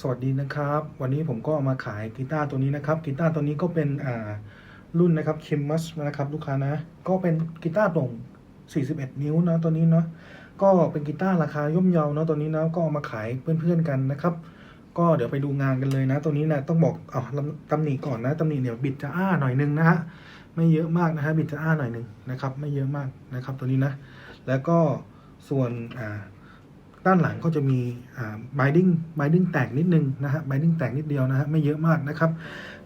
สวัสดีนะครับ วันนี้ผมก็มาขายกีตาร์ตัวนี้นะครับกีตาร์ตัวนี้ก็เป็นอ่ารุ่นนะครับคิมมัสนะครับลูกค้านะก็เป็นกีตาร์โปร่ง 41 นิ้วนะตัวนี้เนาะก็เป็นกีตาร์ราคาย่อมเยาเนาะตัวนี้นะก็เอามาขายเพื่อนๆกันนะครับ ก็เดี๋ยวไปดูงานกันเลยนะ ตัวนี้นะต้องบอกเอาตำหนิก่อนนะตำหนิเดี๋ยวบิดจะอ้าหน่อยนึงนะฮะไม่เยอะมากนะฮะบิดจะอ้าหน่อยนึงนะครับ ไม่เยอะมากนะครับ ตัวนี้นะ แล้วก็ส่วนอ่า ด้านหลังก็จะมีอ่า binding binding แตกนิดนึงนะฮะ binding แตกนิดเดียวนะฮะไม่เยอะมากนะครับ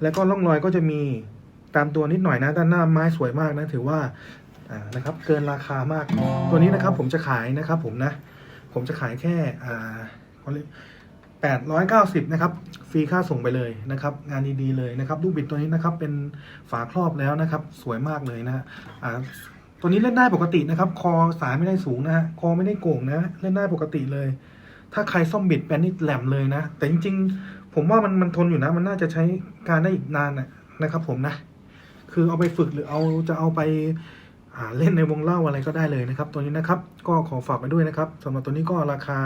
แล้วก็ร่องรอยก็จะมีตามตัวนิดหน่อยนะด้านหน้าไม้สวยมากนะถือว่านะครับเกินราคามากตัวนี้นะครับผมจะขายนะครับผมนะผมจะขายแค่อ่าแปดร้อยเก้าสิบนะครับฟรีค่าส่งไปเลยนะครับ งานดีๆเลยนะครับลูกบิดตัวนี้นะครับเป็นฝาครอบแล้วนะครับ สวยมากเลยนะฮะ ตัวนี้เล่นได้ปกตินะครับ คอสายไม่ได้สูงนะฮะ คอไม่ได้โก่งนะ เล่นได้ปกติเลย ถ้าใครซ่อมบิดแปนนี่แหลมเลยนะ แต่จริงๆ ผมว่ามันมันทนอยู่นะ มันน่าจะใช้การได้อีกนานนะนะครับ ผมนะ คือเอาไปฝึกหรือเอาจะเอาไปเล่นในวงเล่าอะไรก็ได้เลยนะครับ ตัวนี้นะครับ ก็ขอฝากไปด้วยนะครับสำหรับตัวนี้ก็ราคา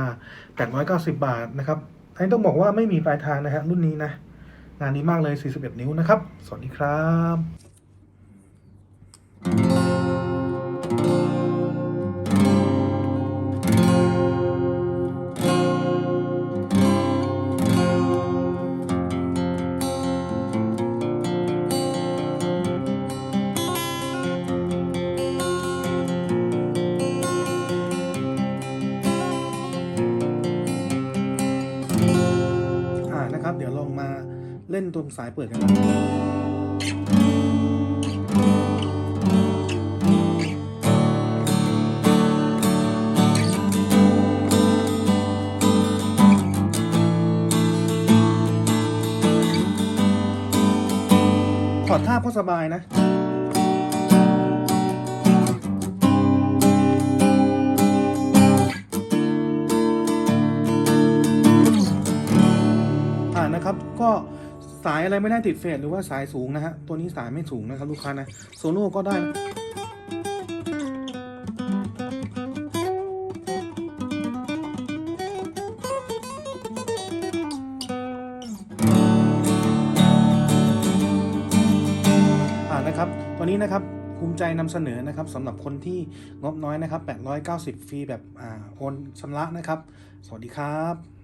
890 บาทนะครับอันนี้ต้องบอกว่าไม่มีปลายทางนะฮะรุ่นนี้นะ งานนี้มากเลย 41 นิ้วนะครับ สวัสดีครับ เล่นตรงสายเปิดกันนะถอดท่าก็สบายนะอ่านะครับก็ สายอะไรไม่ได้ติดเฟสหรือว่าสายสูงนะฮะ ตัวนี้สายไม่สูงนะครับลูกค้านะ โซโล่ก็ได้นะอ่านะครับตัวนี้นะครับภูมิใจนำเสนอนะครับสำหรับคนที่งบน้อยนะครับ 890 ฟรีแบบอ่าโอนชำระนะครับ สวัสดีครับ